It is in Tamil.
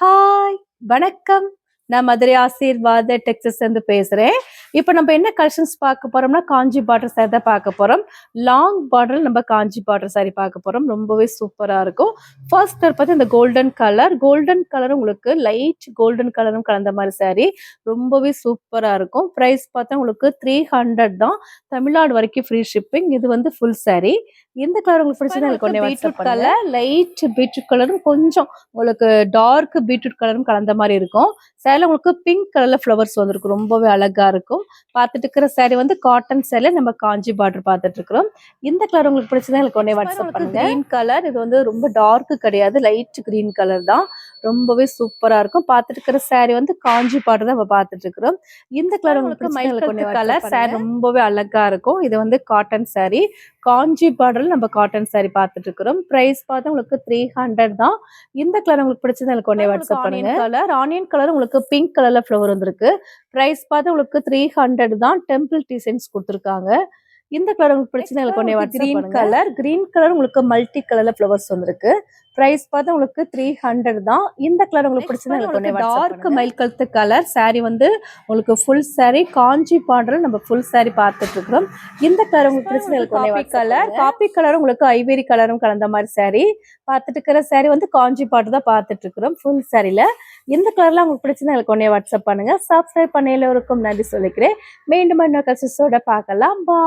ஹாய் வணக்கம். நான் மதுரை ஆசீர்வாத டெக்ஸஸ் இருந்து பேசுறேன். இப்போ நம்ம என்ன கலெக்ஷன்ஸ் பார்க்க போறோம்னா காஞ்சி பார்டர் சாரி தான் பார்க்க போறோம். லாங் பார்டர் நம்ம காஞ்சி பார்டர் சாரி பார்க்க போறோம். ரொம்பவே சூப்பரா இருக்கும். ஃபர்ஸ்ட் கலர் பார்த்து இந்த கோல்டன் கலர் கோல்டன் கலர் உங்களுக்கு லைட் கோல்டன் கலரும் கலந்த மாதிரி சாரி ரொம்பவே சூப்பரா இருக்கும். ப்ரைஸ் பார்த்தா உங்களுக்கு த்ரீ ஹண்ட்ரட் தான். தமிழ்நாடு வரைக்கும் ஃப்ரீ ஷிப்பிங் இது வந்து ஃபுல் சாரி இந்த கலர் உங்களுக்கு பிடிச்சதா எனக்கு ஒன்னே பீட்ரூட் கலர் லைட் பீட்ரூட் கலரும் கொஞ்சம் உங்களுக்கு டார்க் பீட்ரூட் கலரும் கலந்த மாதிரி இருக்கும். சேலை உங்களுக்கு பிங்க் கலர்ல ஃப்ளவர்ஸ் வந்திருக்கும். ரொம்பவே அழகா இருக்கும். பார்த்துட்டு இருக்கிற saree வந்து காட்டன் சேலை நம்ம காஞ்சி பார்டர் பார்த்துட்டு இருக்கிறோம். இந்த கலர் உங்களுக்கு பிடிச்சதா எனக்கு ஒன்னே வாட்ஸ்அப் பண்ணுங்க. கிரீன் கலர் இது வந்து ரொம்ப டார்க் கிடையாது லைட் கிரீன் கலர் தான். ரொம்பவே சூப்பரா இருக்கும். பார்த்துட்டு இருக்கிற saree வந்து காஞ்சி பார்டர் தான் நம்ம பார்த்துட்டு இருக்கிறோம் இந்த கலர் உங்களுக்கு மைல் கலர் saree ரொம்பவே அழகா இருக்கும். இது வந்து காட்டன் saree. காஞ்சி பார்டர்ல நம்ம காட்டன் saree பார்த்துட்டு இருக்கிறோம் பிரைஸ் பார்த்தா உங்களுக்கு த்ரீ ஹண்ட்ரட் தான். இந்த கலர் உங்களுக்கு பிடிச்சது எனக்கு ஒன்னே வாட்ஸ்அப் பண்ணுங்க கலர் ஆனியன் கலர் உங்களுக்கு பிங்க் கலர்ல ஃப்ளவர் வந்திருக்கு. பிரைஸ் பார்த்து உங்களுக்கு த்ரீ ஹண்ட்ரட் தான். டெம்பிள் டிசைன்ஸ் கொடுத்துருக்காங்க. இந்த கலர் உங்களுக்கு எனக்கு ஒன்னே WhatsApp green colour green colour உங்களுக்கு மல்டி கலர்ல ஃப்ளவர்ஸ் வந்திருக்கு. பிரைஸ் பார்த்து உங்களுக்கு த்ரீ ஹண்ட்ரட் தான். இந்த கலர் உங்களுக்கு பிடிச்சது எனக்கு ஒன்னே டார்க் மயில் கழுத்து கலர் saree வந்து உங்களுக்கு ஃபுல் saree காஞ்சி பார்டர் நம்ம ஃபுல் saree பார்த்துட்டு இருக்கிறோம் இந்த கலர் உங்களுக்கு பிடிச்சது எனக்கு காப்பி கலர் காப்பி கலர் உங்களுக்கு ஐவேரி கலரும் கலந்த மாதிரி saree. பார்த்துட்டு இருக்கிற saree வந்து காஞ்சி பார்டர் தான் பார்த்துட்டு இருக்கிறோம் ஃபுல் சாரியில எந்த கலர்லாம் உங்களுக்கு பிடிச்சிருந்தா எனக்கு ஒன்னே வாட்ஸ்அப் பண்ணுங்க. சப்ஸ்கிரைப் பண்ண எல்லோருக்கும் நன்றி சொல்லிக்கிறேன். மீண்டும் இன்னொரு கசிஸோட பார்க்கலாம். பா